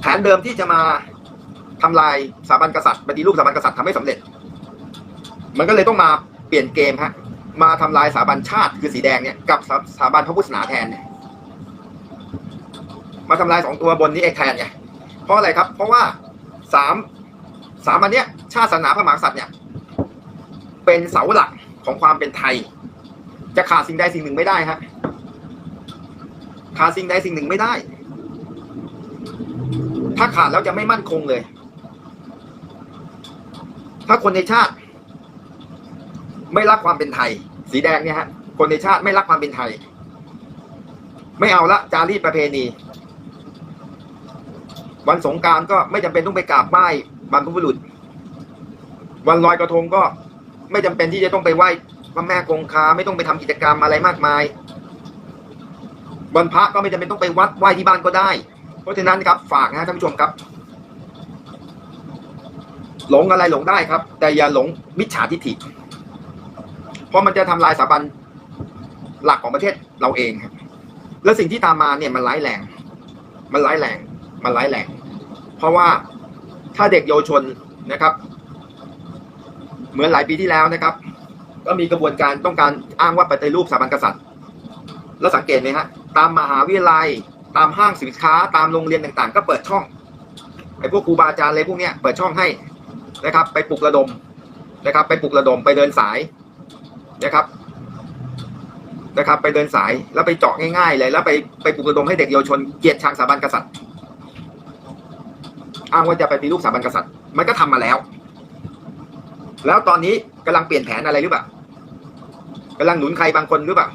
แผนเดิมที่จะมาทำลายสถาบันกษัตริย์ปฏิรูปสถาบันกษัตริย์ทำไม่สำเร็จ มันก็เลยต้องมาเปลี่ยนเกมฮะ มาทำลายสถาบันชาติคือสีแดงเนี่ยกับสถาบันพระพุทธศาสนาแทนเนี่ยมาทำลายสองตัวบนนี้เองแทนไงเพราะอะไรครับ เพราะว่าสามสามอันเนี้ย ชาติศาสนาพระมหากษัตริย์เนี่ย เป็นเสาหลักของความเป็นไทย จะขาดสิ่งใดสิ่งหนึ่งไม่ได้ฮะขาดสิ่งใดสิ่งหนึ่งไม่ได้ ถ้าขาดแล้วจะไม่มั่นคงเลย ถ้าคนในชาติ ไม่รักความเป็นไทย สีแดงเนี่ยฮะ คนในชาติไม่รักความเป็นไทย ไม่เอาละจารีตประเพณี วันสงกรารก็ไม่จำเป็นต้องไปกราบไหว้บรรพบุรุษ วันลอยกระทงก็ไม่จำเป็นที่จะต้องไปไหว้พระแม่คงคาไม่ต้องไปทำกิจกรรมอะไรมากมายวันพระก็ไม่จำเป็นต้องไปวัดไหว้ที่บ้านก็ได้ ราะฉะนั้นครับฝากนะท่านผู้ชมครับ หลงอะไรหลงได้ครับ แต่อย่าหลงมิจฉาทิฏฐิ เพราะมันจะทำลายสถาบันหลักของประเทศเราเองครับแล้วสิ่งที่ตามมาเนี่ยมันร้ายแรง มันร้ายแรง มันร้ายแรง เพราะว่าถ้าเด็กเยาวชนนะครับ เหมือนหลายปีที่แล้วนะครับ ก็มีกระบวนการต้องการอ้างว่าปฏิรูปสถาบันกษัตริย์ แล้วสังเกตไหมฮะตามมหาวิทยาลัย ตามห้างสินค้าตามโรงเรียนต่างๆ ก็เปิดช่องไอ้พวกครูบาอาจารย์อะไรพวกเนี้ยเปิดช่องให้นะครับ ไปปลุกระดมนะครับ ไปปลุกระดมไปเดินสายนะครับนะครับ ไปเดินสายแล้วไปเจาะง่ายๆ เลยแล้วไปไปปลุกระดมให้เด็กเยาวชนเกลียดชังสถาบันกษัตริย์อ้างว่าจะไปปฏิรูปสถาบันกษัตริย์ มันก็ทำมาแล้ว แล้วตอนนี้กำลังเปลี่ยนแผนอะไรหรือเปล่ากำลังหนุนใครบางคนหรือเปล่า